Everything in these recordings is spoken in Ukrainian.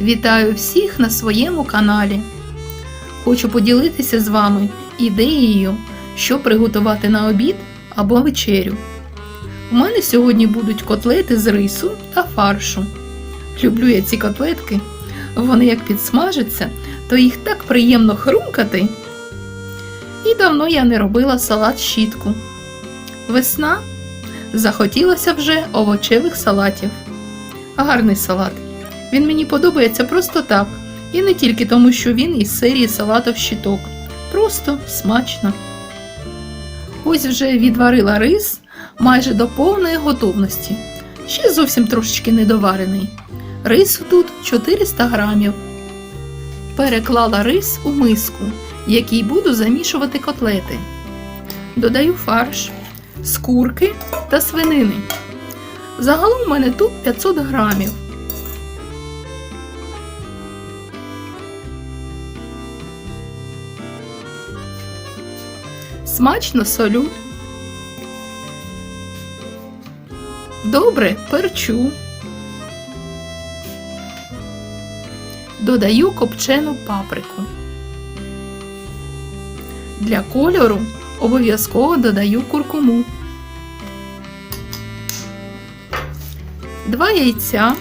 Вітаю всіх на своєму каналі. Хочу поділитися з вами ідеєю, що приготувати на обід або вечерю. У мене сьогодні будуть котлети з рису та фаршу. Люблю я ці котлетки. Вони як підсмажаться, то їх так приємно хрумкати. І давно я не робила салат щітку. Весна захотілося вже овочевих салатів. Гарний салат. Він мені подобається просто так, і не тільки тому, що він із серії салатів щиток. Просто смачно. Ось вже відварила рис майже до повної готовності. Ще зовсім трошечки недоварений. Рису тут 400 грамів. Переклала рис у миску, в якій буду замішувати котлети. Додаю фарш, скурки та свинини. Загалом у мене тут 500 грамів. Смачно солю. Добре перчу. Додаю копчену паприку. Для кольору обов'язково додаю куркуму. Два яйця.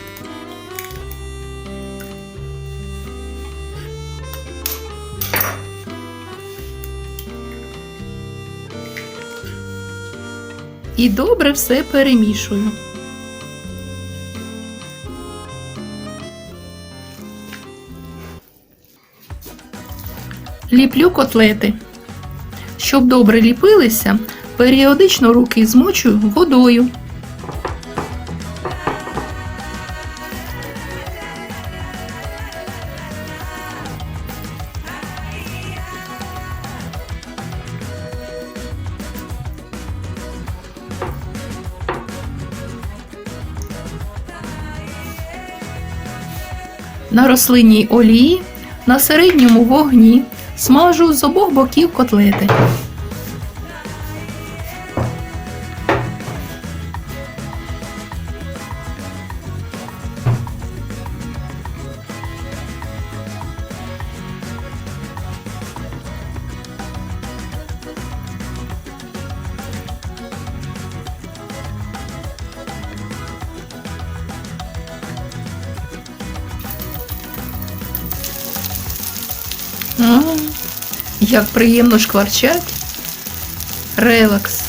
І добре все перемішую. Ліплю котлети. Щоб добре ліпилися, періодично руки змочую водою. На рослинній олії на середньому вогні смажу з обох боків котлети. М, Як приємно шкварчать. Релакс.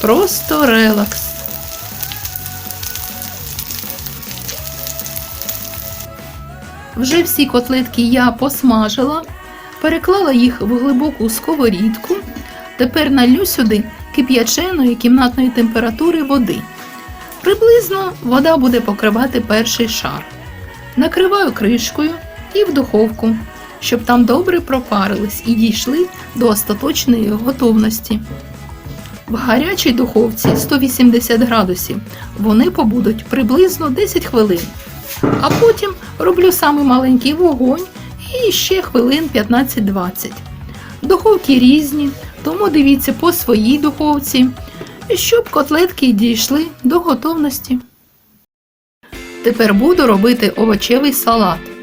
Просто релакс. Вже всі котлетки я посмажила, переклала їх в глибоку сковорідку. Тепер налью сюди кип'яченої кімнатної температури води. Приблизно вода буде покривати перший шар. Накриваю кришкою і в духовку, щоб там добре пропарились і дійшли до остаточної готовності. В гарячій духовці 180 градусів вони побудуть приблизно 10 хвилин. А потім роблю самий маленький вогонь і ще хвилин 15-20. Духовки різні, тому дивіться по своїй духовці, щоб котлетки дійшли до готовності. Тепер буду робити овочевий салат.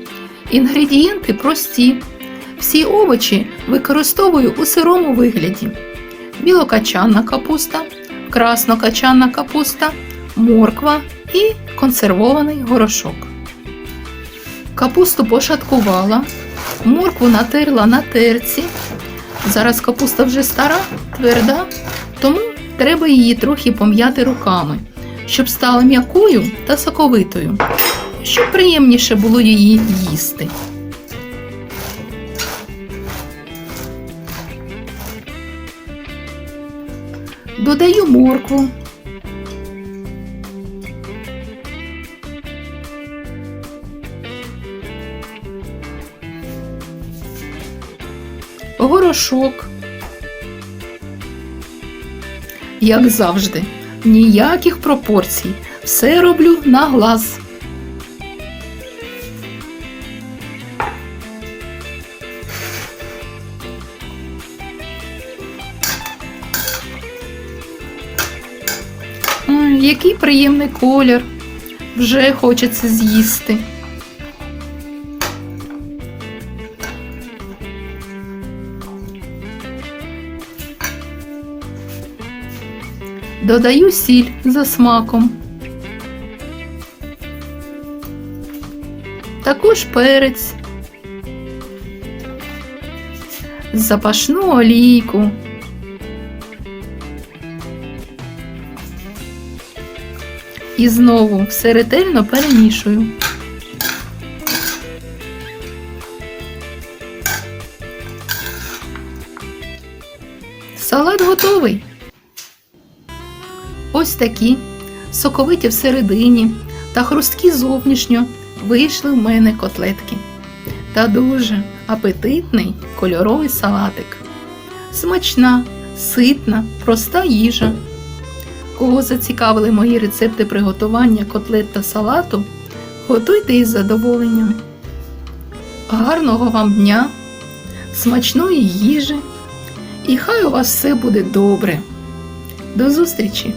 Інгредієнти прості. Всі овочі використовую у сирому вигляді: білокачанна капуста, краснокачанна капуста, морква і консервований горошок. Капусту пошаткувала, моркву натерла на терці. Зараз капуста вже стара, тверда, тому треба її трохи пом'яти руками, щоб стала м'якою та соковитою, щоб приємніше було її їсти. Додаю моркву. Горошок. Як завжди, ніяких пропорцій. Все роблю на глаз. який приємний колір. Вже хочеться з'їсти. Додаю сіль за смаком. Також перець, запашну олійку. І знову все ретельно перемішую. Салат готовий. Ось такі соковиті всередині та хрусткі зовнішньо вийшли в мене котлетки. Та дуже апетитний кольоровий салатик. Смачна, ситна, проста їжа. Кого зацікавили мої рецепти приготування котлет та салату, готуйте із задоволенням. Гарного вам дня, смачної їжі і хай у вас все буде добре. До зустрічі!